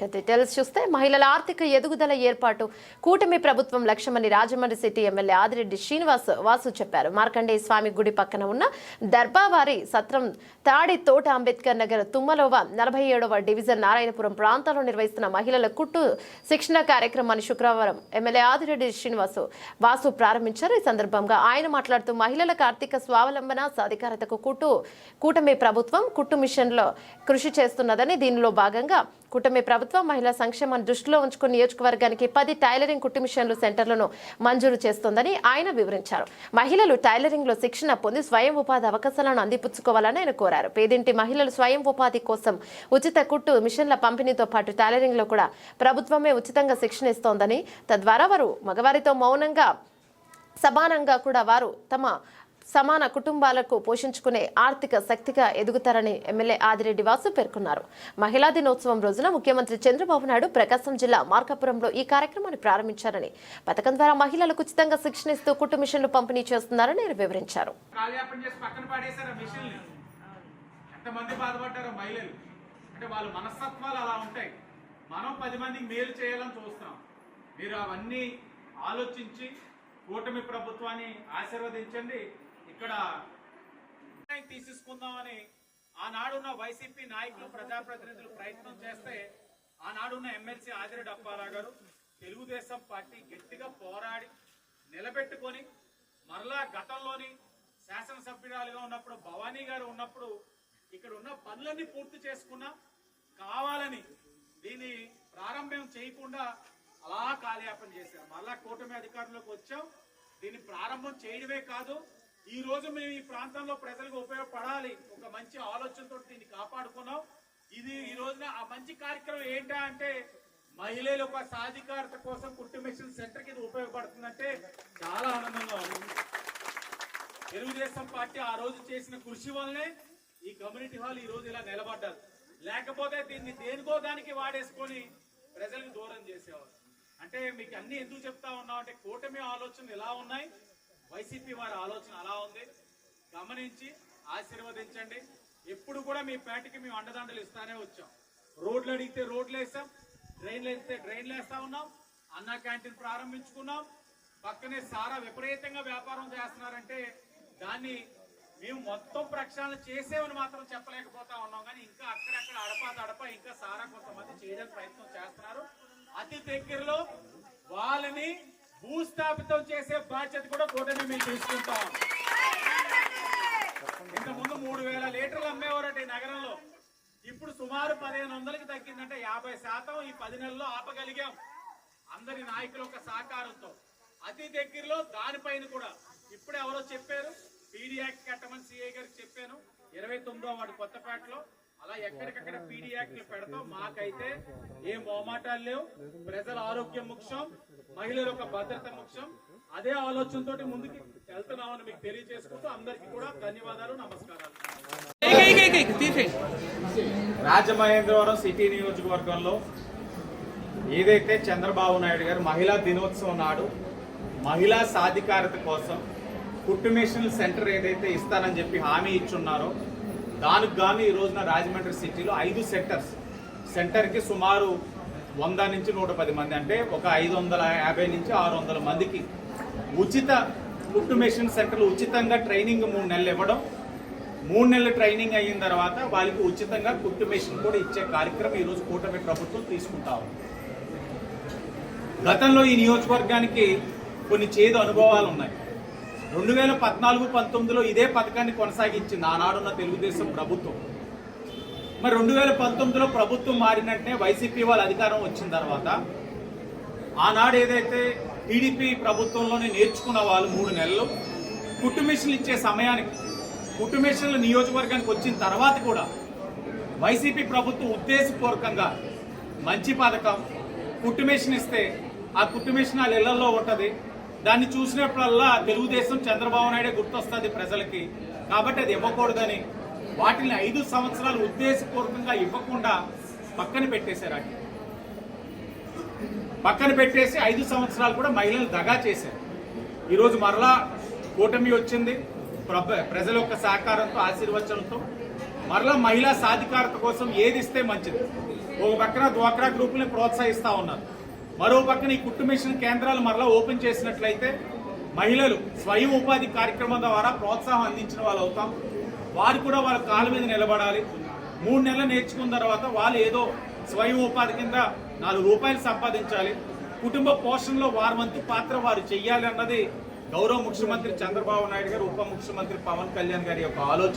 తెలుసు డీటెయిల్స్ చూస్తే మహిళల ఆర్థిక ఎదుగుదల ఏర్పాటు కూటమి ప్రభుత్వం లక్ష్యమని రాజమండ్రి సిటీ ఎమ్మెల్యే ఆదిరెడ్డి శ్రీనివాస్ వాసు చెప్పారు. మార్కండేయ స్వామి గుడి పక్కన ఉన్న దర్బావారి సత్రం తాడి తోట అంబేద్కర్ నగర్ తుమ్మలోవ నలభై ఏడవ డివిజన్ నారాయణపురం ప్రాంతంలో నిర్వహిస్తున్న మహిళల కుట్టు శిక్షణ కార్యక్రమాన్ని శుక్రవారం ఎమ్మెల్యే ఆదిరెడ్డి శ్రీనివాసు వాసు ప్రారంభించారు. ఈ సందర్భంగా ఆయన మాట్లాడుతూ మహిళలకు ఆర్థిక స్వావలంబన సాధికారతకు కుట్టు కూటమి ప్రభుత్వం కుట్టు మిషన్లో కృషి చేస్తున్నదని దీనిలో భాగంగా కూటమి ప్రభుత్వం మహిళా సంక్షేమాన్ని దృష్టిలో ఉంచుకుని నియోజకవర్గానికి పది టైలరింగ్ కుట్టు మిషన్లు సెంటర్లను మంజూరు చేస్తోందని ఆయన వివరించారు. మహిళలు టైలరింగ్లో శిక్షణ పొంది స్వయం ఉపాధి అవకాశాలను అందిపుచ్చుకోవాలని ఆయన కోరారు. పేదింటి మహిళలు స్వయం ఉపాధి కోసం ఉచిత కుట్టు మిషన్ల పంపిణీతో పాటు టైలరింగ్లో కూడా ప్రభుత్వమే ఉచితంగా శిక్షణ ఇస్తోందని తద్వారా వారు మగవారితో మౌనంగా సమానంగా కూడా వారు తమ సమాన కుటుంబాలకు పోషించుకునే ఆర్థిక శక్తిగా ఎదుగుతారని ఎమ్మెల్యే ఆదిరెడ్డి వాసు పేర్కొన్నారు. మహిళా దినోత్సవం రోజున ముఖ్యమంత్రి చంద్రబాబు నాయుడు ప్రకాశం జిల్లా మార్కాపురంలో ఈ కార్యక్రమాన్ని ప్రారంభించారని పథకం ద్వారా మహిళలకు ఉచితంగా శిక్షణ ఇస్తూ కుట్టు మిషన్లు పంపిణీ చేస్తున్నారని వివరించారు. అంటే వాళ్ళ మనస్తత్వాలు అలా ఉంటాయి. మనం పది మందికి మేలు చేయాలని చూస్తాం మీరు అవన్నీ ఆలోచించి కూటమి ప్రభుత్వాన్ని ఆశీర్వదించండి. ఇక్కడ తీసేసుకుందామని ఆనాడున్న వైసీపీ నాయకులు ప్రజాప్రతినిధులు ప్రయత్నం చేస్తే ఆనాడున్న ఎమ్మెల్సీ ఆదిరెడ్డి అప్పారావు గారు తెలుగుదేశం పార్టీ గట్టిగా పోరాడి నిలబెట్టుకొని మరలా గతంలోని శాసనసభ్యురాలుగా ఉన్నప్పుడు భవానీ గారు ఉన్నప్పుడు ఇక్కడ ఉన్న పనులన్నీ పూర్తి చేసుకున్నా కావాలని దీన్ని ప్రారంభం చేయకుండా అలా కాలయాపన చేశారు. మరలా కూటమి అధికారంలోకి వచ్చాం. దీన్ని ప్రారంభం చేయడమే కాదు ఈ రోజు మేము ఈ ప్రాంతంలో ప్రజలకు ఉపయోగపడాలి. ఒక మంచి ఆలోచనతో దీన్ని కాపాడుకున్నాం. ఇది ఈ రోజున ఆ మంచి కార్యక్రమం ఏంటా అంటే మహిళల యొక్క సాధికారత కోసం కుట్టు మిషన్ సెంటర్కి ఇది ఉపయోగపడుతుందంటే చాలా ఆనందంగా ఉంది. తెలుగుదేశం పార్టీ ఆ రోజు చేసిన కృషి వల్లనే ఈ కమ్యూనిటీ హాల్ ఈ రోజు ఇలా నిలబడ్డారు లేకపోతే దీన్ని దేనికో దానికి వాడేసుకొని ప్రజలకు దూరం చేసేవారు. అంటే మీకు అన్ని ఎందుకు చెప్తా ఉన్నాం అంటే కూటమి ఆలోచనలు ఎలా ఉన్నాయి. వైసీపీ వారి ఆలోచన అలా ఉంది. గమనించి ఆశీర్వదించండి. ఎప్పుడు కూడా మీ పేటకి మేము అండదండలు ఇస్తానే వచ్చాం. రోడ్లు అడిగితే రోడ్లు వేసాం డ్రైన్లు వేస్తే డ్రైన్లు వేస్తా ఉన్నాం అన్న క్యాంటీన్ ప్రారంభించుకున్నాం. పక్కనే సారా విపరీతంగా వ్యాపారం చేస్తున్నారంటే దాన్ని మేము మొత్తం ప్రక్షాళన చేసేవని మాత్రం చెప్పలేకపోతా ఉన్నాం. కానీ ఇంకా అక్కడక్కడ అడపా తడప ఇంకా సారా కొంతమంది చేయడానికి ప్రయత్నం చేస్తున్నారు. అతి దగ్గరలో వాళ్ళని భూస్థాపితం చేసే బాధ్యత కూడా కూటమి మేము తీసుకుంటాం. ఇంత ముందు మూడు వేల లీటర్లు అమ్మేవారట ఈ నగరంలో. ఇప్పుడు సుమారు పదిహేను వందలకి తగ్గిందంటే యాభై శాతం ఈ పది నెలల్లో ఆపగలిగాం. అందరి నాయకుల యొక్క సహకారంతో. అతి దగ్గరలో దానిపైన కూడా. ఇప్పుడు ఎవరో చెప్పారు? పీడీ కట్టమని సిఐ గారికి చెప్పాను. ఇరవై తొమ్మిదో వాడు కొత్తపేటలో. అలా ఎక్కడికక్కడ పీడీ యాక్ట్లు పెడతాం. మాకైతే ఏ మోమాటాలు లేవు. ప్రజల ఆరోగ్యం ముఖ్యం. మహిళల యొక్క భద్రత ముఖ్యం. అదే ఆలోచనతోటి ముందుకు వెళ్తున్నామని మీకు తెలియజేసుకుంటూ అందరికీ కూడా ధన్యవాదాలు నమస్కారాలు. రాజమహేంద్రవరం సిటీ నియోజకవర్గంలో ఏదైతే చంద్రబాబు నాయుడు గారు మహిళా దినోత్సవం నాడు మహిళా సాధికారత కోసం కుట్టు మిషన్ సెంటర్ ఏదైతే ఇస్తానని చెప్పి హామీ ఇచ్చున్నారో దానికి గాను ఈ రోజున రాజమండ్రి సిటీలో ఐదు సెంటర్స్ సెంటర్కి సుమారు వంద నుంచి నూట పది మంది అంటే ఒక ఐదు వందల యాభై నుంచి ఆరు వందల మందికి ఉచిత కుట్టు మెషిన్ సెంటర్లు ఉచితంగా ట్రైనింగ్ మూడు నెలలు ఇవ్వడం. మూడు నెలల ట్రైనింగ్ అయిన తర్వాత వాళ్ళకి ఉచితంగా కుట్టు మెషిన్ కూడా ఇచ్చే కార్యక్రమం ఈరోజు కూటమి ప్రభుత్వం తీసుకుంటా ఉంది. గతంలో ఈ నియోజకవర్గానికి కొన్ని చేదు అనుభవాలు ఉన్నాయి. రెండు వేల పద్నాలుగు పంతొమ్మిదిలో ఇదే పథకాన్ని కొనసాగించింది ఆనాడున్న తెలుగుదేశం ప్రభుత్వం. మరి రెండు వేల పంతొమ్మిదిలో ప్రభుత్వం మారినట్టే వైసీపీ వాళ్ళ అధికారం వచ్చిన తర్వాత ఆనాడు ఏదైతే టీడీపీ ప్రభుత్వంలోనే నేర్చుకున్న వాళ్ళు మూడు నెలలు కుట్టుమిషన్లు ఇచ్చే సమయానికి కుట్టు నియోజకవర్గానికి వచ్చిన తర్వాత కూడా వైసీపీ ప్రభుత్వం ఉద్దేశపూర్వకంగా మంచి పథకం కుట్టుమిషన్ ఇస్తే ఆ కుట్టుమిషన్ వాళ్ళ ఇళ్ళలో ఉంటుంది. దాన్ని చూసినప్పుడల్లా తెలుగుదేశం చంద్రబాబు నాయుడే గుర్తొస్తుంది ప్రజలకి. కాబట్టి అది ఇవ్వకూడదని వాటిని ఐదు సంవత్సరాలు ఉద్దేశపూర్వకంగా ఇవ్వకుండా పక్కన పెట్టేశారు వాటిని. పక్కన పెట్టేసి ఐదు సంవత్సరాలు కూడా మహిళలు దగా చేశారు. ఈరోజు మరలా కూటమి వచ్చింది. ప్రజల యొక్క సహకారంతో ఆశీర్వచనంతో మరలా మహిళా సాధికారత కోసం ఏది ఇస్తే మంచిది. ఒక పక్కన డ్వాక్రా గ్రూపుల్ని ప్రోత్సహిస్తా ఉన్నారు. మరో పక్కన ఈ కుట్టు మిషన్ కేంద్రాలు మరలా ఓపెన్ చేసినట్లయితే మహిళలు స్వయం ఉపాధి కార్యక్రమం ద్వారా ప్రోత్సాహం అందించిన వాళ్ళు అవుతాం. వారు కూడా వాళ్ళ కాళ్ళ మీద నిలబడాలి. మూడు నెలలు నేర్చుకున్న తర్వాత వాళ్ళు ఏదో స్వయం ఉపాధి కింద నాలుగు రూపాయలు సంపాదించాలి. కుటుంబ పోషణలో వారి వంతు పాత్ర వారు చెయ్యాలి అన్నది గౌరవ ముఖ్యమంత్రి చంద్రబాబు నాయుడు గారు ఉప ముఖ్యమంత్రి పవన్ కళ్యాణ్ గారి యొక్క ఆలోచన.